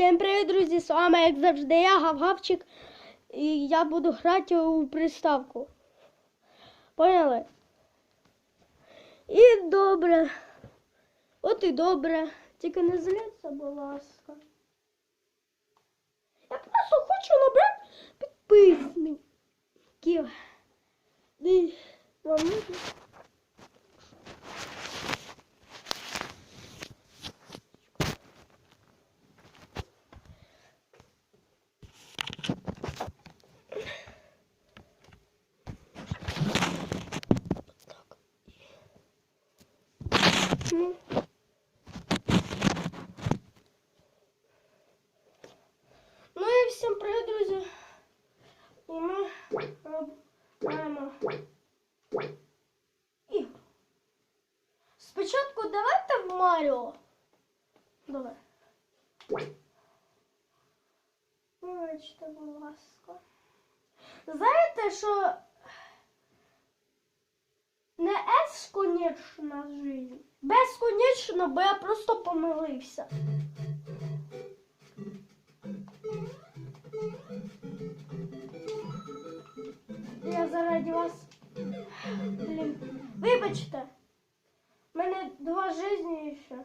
Всім привіт, друзі! З вами, як завжди, я Гавгавчик. І я буду грати у приставку. Поняли? І добре. От і добре. Тільки не зліться, будь ласка. Я просто хочу набрати підписників. Вам Ну. Ну і всім привіт, друзі. І ми робимо ігру. Спочатку давайте в Маріо. Давай. Вибачте, будь ласка. Знаєте, що не безконечна жизнь. Безконечно, бо я просто помилився. Я заради вас. Блін. Вибачте. У мене два жизні ще.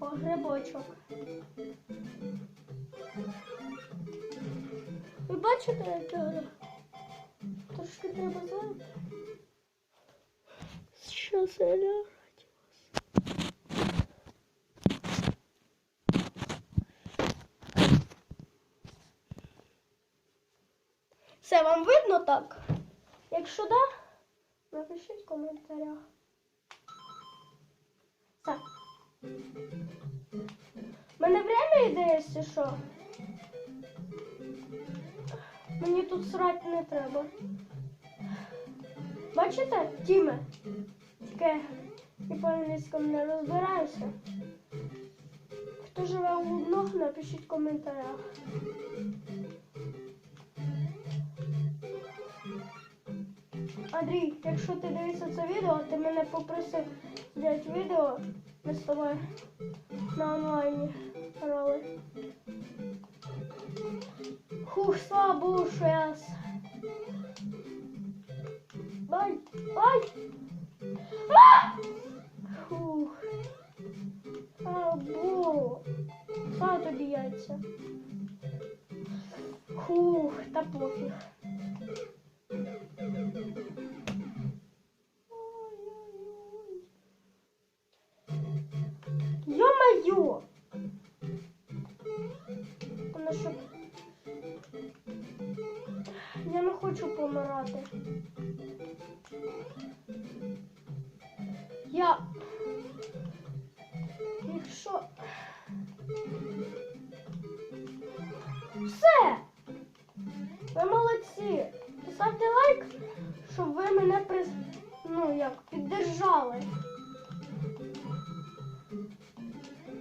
О, грибочок. Ви бачите, як? Трошки треба знати. Щас я лягу. Все вам видно так? Якщо да, напишіть в коментарях. Так. Мене время йде, якщо що. Мені тут срати не треба. Бачите, Тіме? Тільки я по-англійському не розбираюся. Хто живе у Лубнах, напишіть в коментарях. Андрій, якщо ти дивишся це відео, ти мене попросив зняти відео, ми з тобою на онлайні грали. Хух, слава Богу, що я... Ай, ай! А! Хух. Слава Богу. Слава тобі яйця. Хух, та пофіг. Вона що... Я не хочу помирати. Я... Якщо... Все! Ви молодці! Ставте лайк, щоб ви мене при... ну, як, піддержали.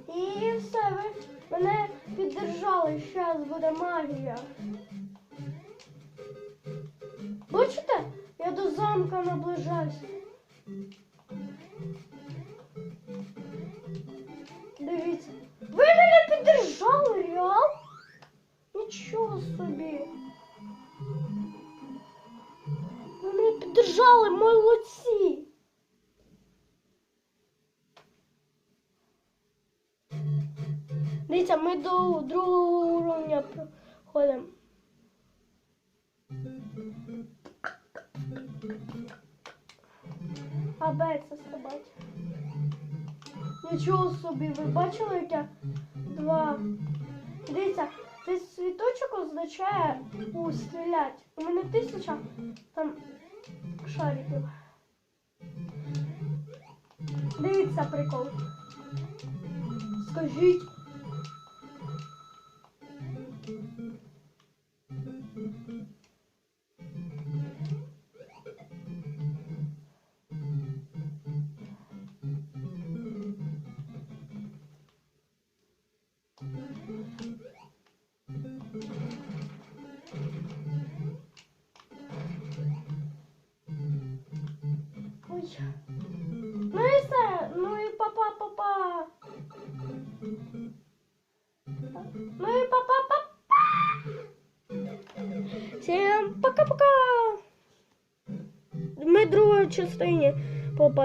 І все, ви мене піддержали. Зараз буде магія. Бачите? Я до замка наближаюсь. Дивіться. Ви мене піддержали, реал? Нічого собі. Ви мене піддержали, молодці. Ми до другого уровня проходимо. А Б це стрибать. Нічого собі, ви бачили, як я два. Дивіться, цей світочок означає у стрілять. У мене тисяча там шариків. Дивіться прикол. Скажіть. Ну і папа-папа. Всем пока-пока. Мы в другій частині попа.